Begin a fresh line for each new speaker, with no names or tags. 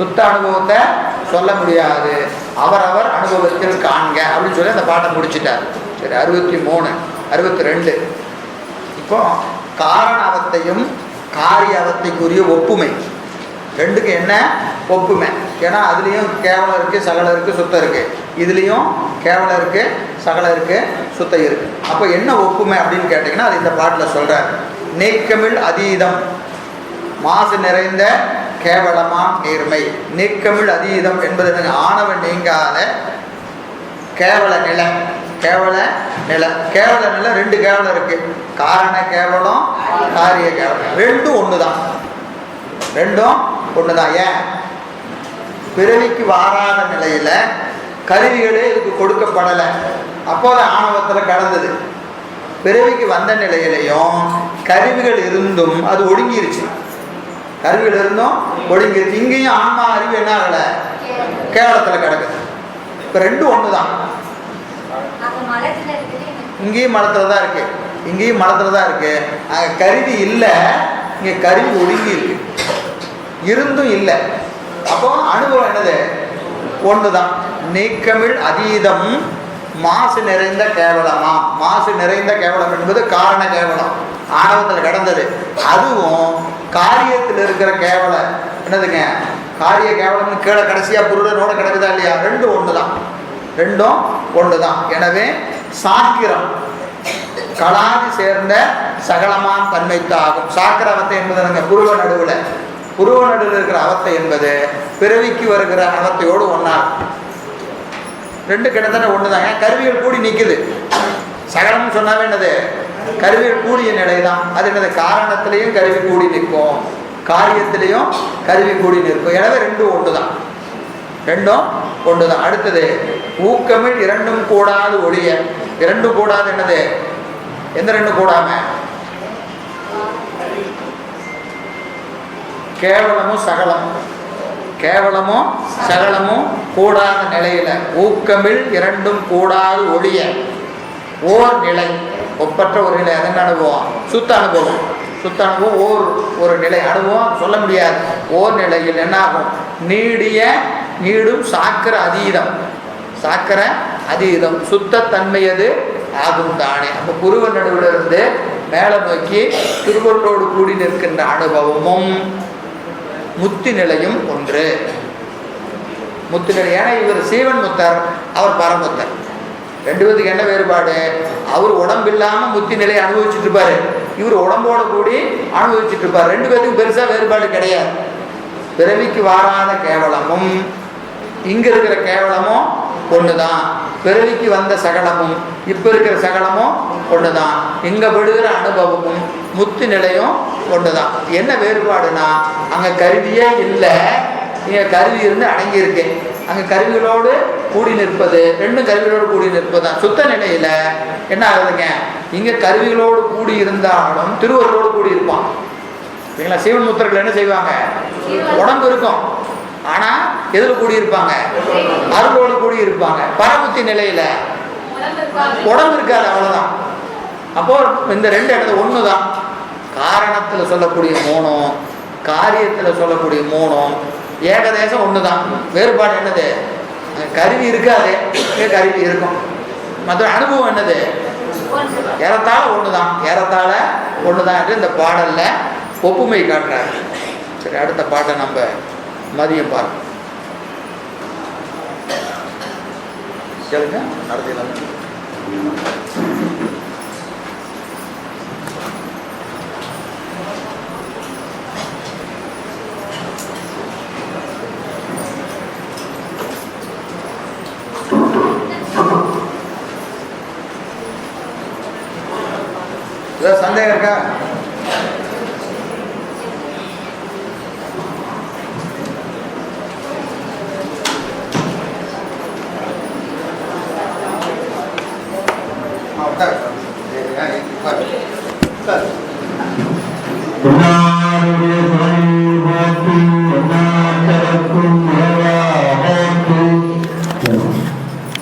சுத்த அனுபவத்தை சொல்ல முடியாது. அவரவர் அனுபவத்தில் காண்க அப்படின்னு சொல்லி அந்த பாட்டை முடிச்சிட்டார். சரி அறுபத்தி மூணு அறுபத்தி ரெண்டு. இப்போ காரண அவத்தையும் காரிய அவத்தைக்குரிய ஒப்புமை. ரெண்டுக்கு என்ன? ஒப்புமை. ஏன்னா அதுலேயும் கேவலம் இருக்குது சகலம் இருக்குது சுத்தம் இருக்குது இதுலேயும் கேவலம் இருக்குது சகலம் இருக்குது சுத்தம் இருக்குது அப்போ என்ன ஒப்புமை அப்படின்னு கேட்டிங்கன்னா அது இந்த பாட்டில் சொல்கிறார் நீக்கமிழ் அதீதம். மாசு நிறைந்த கேவலமாம் நேர்மை. நீக்கமிழ் அதீதம் என்பது ஆணவன் நீங்காத கேவல நிலை. கேவல நிலை. கேவல நிலை ரெண்டு கேவலம் இருக்கு. காரண கேவலம் காரிய கேவலம். ரெண்டும் ஒன்று தான் ரெண்டும் ஒன்று தான் ஏன்? பிறவிக்கு வாராத நிலையில் கருவிகளே இதுக்கு கொடுக்கப்படலை. அப்போது ஆணவத்தில் கடந்தது. பிறவிக்கு வந்த நிலையிலையும் கருவிகள் இருந்தும் அது ஒடுங்கிருச்சு. கருவிகள் இருந்தும். ஒடுங்கிருச்சு இங்கேயும் ஆன்மா அறிவு என்ன ஆகலை? கேவலத்தில் கிடக்குது. இப்போ ரெண்டும் ஒன்று தான்
இருக்குது
இங்கேயும் மலத்தில் தான் இருக்கு. இங்கேயும் மலத்தில் தான் இருக்கு. அங்கே கருவி இல்லை. இங்கே கருவி ஒடுங்கி இருக்கு. இருந்தும் இல்லை. அப்போ அனுபவம் என்னது? ஒன்று தான் நீக்கமிழ் அதீதம் மாசு நிறைந்த கேவலமா? மாசு நிறைந்த கேவலம் என்பது காரண கேவலம். ஆணவத்தில் கிடந்தது. அதுவும் காரியத்தில் இருக்கிற கேவலம். என்னதுங்க? காரிய கேவலம்னு கீழே கடைசியாக புருடனோட கிடக்குதா இல்லையா? ரெண்டும் ஒன்று தான் ரெண்டும் ஒன்று தான் எனவே சாக்கிரம். கலாதி சேர்ந்த சகலமாம் தன்மைத்தாகும். சாக்கிர அவத்தை என்பது நாங்கள் புருவ நடுவில். புருவ நடுவில் இருக்கிற அவத்தை என்பது பிறவிக்கு வருகிற அவத்தையோடு ஒன்றா ரெண்டு கிட்டத்தட்ட ஒன்று தான் ஏன்? கருவிகள் கூடி நிற்குது சகலம்னு சொன்னாவே என்னது? கருவி கூடிய நிலை தான் அது என்னது? காரணத்திலையும் கருவி கூடி நிற்கும். காரியத்திலையும் கருவி கூடி நிற்கும். எனவே ரெண்டும் ஒன்று தான் ரெண்டும் ஒன்று தான் அடுத்தது ஊக்கமிழ் இரண்டும் கூடாது ஒழிய. இரண்டும் கூடாது என்னது? எந்த ரெண்டும் கூடாம? கேவலமும் சகலம். கேவலமும் சகலமும் கூடாத நிலையில. ஊக்கமிழ் இரண்டும் கூடாது ஒழிய. ஓர் நிலை. ஒப்பற்ற ஒரு நிலை அதன் அனுபவம்? சுத்த அனுபவம். சுத்த அனுபவம் ஓர் ஒரு நிலை. அனுபவம் சொல்ல முடியாது. ஓர் நிலையில் என்னாகும் நீடிய நீடும் சாக்கர அதீதம். சாக்கர அதீதம். சுத்தத்தன்மையது ஆகும் தானே. அப்போ குருவ நடுவில் இருந்து மேலே நோக்கி திருவள்ளோடு கூடி நிற்கின்ற அனுபவமும் முத்தி நிலையும் ஒன்று. முத்து நிலை. ஏன்னா இவர் சீவன் முத்தர் அவர் பரமுத்தர். ரெண்டு பேத்துக்கு என்ன வேறுபாடு? அவர் உடம்பு இல்லாமல் முத்தி நிலையை அனுபவிச்சுட்டு இருப்பாரு. இவர் உடம்போட கூடி அனுபவிச்சுட்டு இருப்பார். ரெண்டு பேத்துக்கும் பெருசா வேறுபாடு கிடையாது. பிறவிக்கு வாராத கேவலமும் இங்க இருக்கிற கேவலமும் ஒண்ணுதான். பிறவிக்கு வந்த சகலமும் இப்ப இருக்கிற சகலமும் ஒண்ணுதான். இங்க விடுகிற அனுபவமும் முத்து நிலையும் ஒண்ணுதான். என்ன வேறுபாடுனா அங்க கருவியே இல்லை. இங்க கருவி இருந்து அடங்கியிருக்கேன் அங்கே அங்க கருவிகளோடு கூடி நிற்பது ரெண்டும் கருவிகளோடு கூடி நிற்பது தான் சுத்த நிலையில என்ன ஆகுதுங்க? இங்க கருவிகளோடு கூடி இருந்தாலும் திருவருளோடு கூடி இருப்பான். சரிங்களா? சீவன் முத்திரர்கள் என்ன செய்வாங்க? உடம்பு இருக்கும். ஆனா எதில் கூடி இருப்பாங்க? அருளோடு கூடி இருப்பாங்க. பரமுத்தி நிலையில
உடம்பு
இருக்காது அவ்வளவுதான். அப்போ இந்த ரெண்டு இடத்துல ஒன்று தான் காரணத்தில் சொல்லக்கூடிய மோனம் காரியத்தில் சொல்லக்கூடிய மோனம் ஏகதேசம் ஒன்று தான் வேறுபாடு என்னது? கருவி இருக்காது கருவி இருக்கும்? மற்ற அனுபவம் என்னது? ஏறத்தாழ ஒன்று தான் ஏறத்தாழ ஒன்று தான் என்று இந்த பாடல்ல ஒப்புமை காட்டுறாரு. சரி அடுத்த பாட்டை நம்ம மதியம் பார்ப்போம். கேளுங்க நடத்தி ஏதாவது சந்தேகம் இருக்கா?